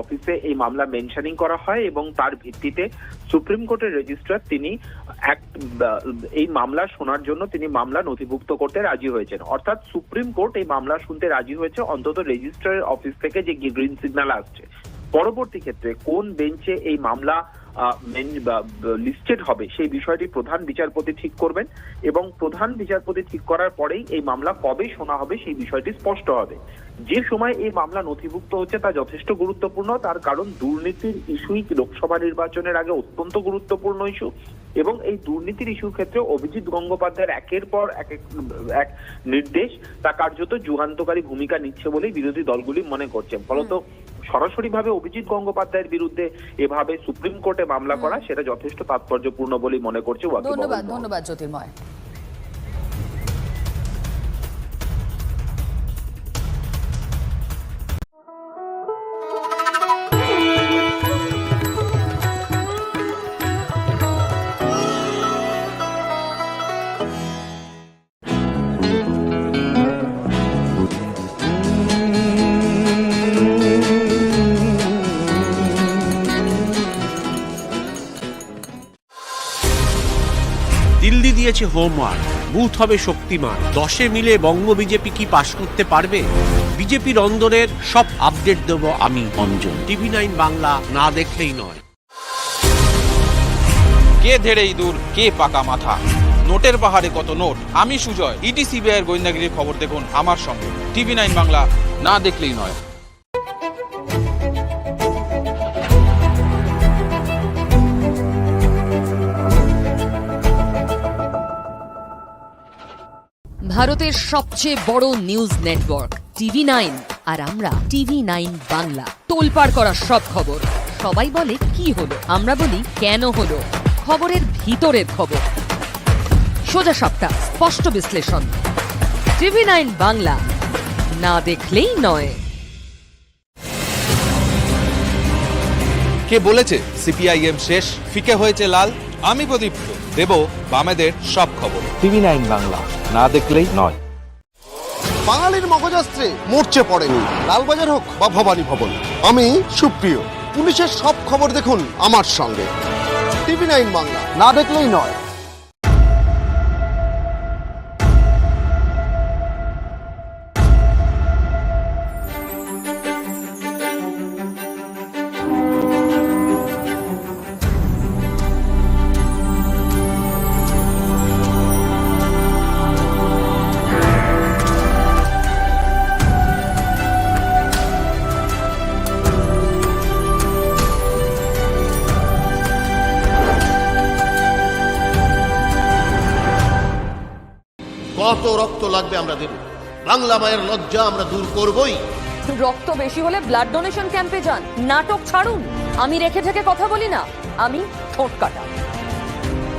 অফিসে এই মামলা মেনশনিং করা হয় এবং তার ভিত্তিতে সুপ্রিম কোর্টের রেজিস্ট্রার তিনি এক, এই মামলা শোনার জন্য তিনি মামলা নথিভুক্ত করতে রাজি হয়েছেন। অর্থাৎ সুপ্রিম কোর্ট এই মামলা শুনতে রাজি হয়েছে, অন্তত রেজিস্ট্রারের অফিস থেকে যে গ্রিন সিগন্যাল আসছে। পরবর্তী ক্ষেত্রে কোন বেঞ্চে এই মামলা লিস্টেড হবে। সেই বিষয়টি প্রধান বিচারপতি ঠিক করবেন এবং প্রধান বিচারপতি ঠিক করার পরেই এই মামলা কবে শোনা হবে সেই বিষয়টি স্পষ্ট হবে। যে সময় এই মামলা নথিভুক্ত হচ্ছে তা যথেষ্ট গুরুত্বপূর্ণ, তার কারণ দুর্নীতির ইস্যুই লোকসভা নির্বাচনের আগে অত্যন্ত গুরুত্বপূর্ণ ইস্যু এবং এই দুর্নীতির ইস্যুর ক্ষেত্রে অভিজিৎ গঙ্গোপাধ্যায়ের একের পর এক এক নির্দেশ তা কার্যত যুগান্তকারী ভূমিকা নিচ্ছে বলেই বিরোধী দলগুলি মনে করছে ফলত সরাসরি ভাবে অভিজিৎ গঙ্গোপাধ্যায়ের বিরুদ্ধে এভাবে সুপ্রিম কোর্টে মামলা করা সেটা যথেষ্ট তাৎপর্যপূর্ণ বলে মনে করছে ধন্যবাদ ধন্যবাদ জ্যোতির্ময়। দিল্লি দিয়েছে হোমওয়ার্ক। বুথ হবে শক্তিমান। দশে মিলে বঙ্গ বিজেপি কি পাশ করতে পারবে? বিজেপির অন্দরের সব আপডেট দেব আমি, অঞ্জন। টিভি নাইন বাংলা না দেখলেই নয়। কে ধেড়ে ইঁদুর কে পাকা মাথা? নোটের পাহাড়ে কত নোট? আমি সুজয় ইডি সিবিআইয়ের গোয়েন্দাগিরির খবর দেখুন আমার সঙ্গে। টিভি নাইন বাংলা না দেখলেই নয়। ভারতের সবচেয়ে বড় নিউজ নেটওয়ার্ক টিভি নাইন আর আমরা টিভি নাইন বাংলা। তোলপাড় করা সব খবর। সবাই বলে, কি হলো? আমরা বলি, কেন হলো? খবরের ভিতরের খবর। সোজা সাপটা, স্পষ্ট বিশ্লেষণ। টিভি নাইন বাংলা, না দেখলেই নয়। কে বলেছে সিপিআইএম শেষ? ফিকে হয়েছে লাল? আমি প্রদীপ্ত দেব বামেদের সব খবর। টিভি নাইন বাংলা না দেখলেই নয়। বাঙালির মগজাস্ত্রে মরচে পড়েনি লালবাজার হোক বা ভবানী ভবন। আমি সুপ্রিয় পুলিশের সব খবর দেখুন আমার সঙ্গে। টিভি নাইন বাংলা না দেখলেই নয়। কত রক্ত লাগবে আমরা দেব। বাংলা মায়ের লজ্জা আমরা দূর করবই। রক্ত বেশি হলে ব্লাড ডোনেশন ক্যাম্পে যান। নাটক ছাড়ুন। আমি রেখে থেকে কথা বলি না। আমি ঠোঁট কাটা।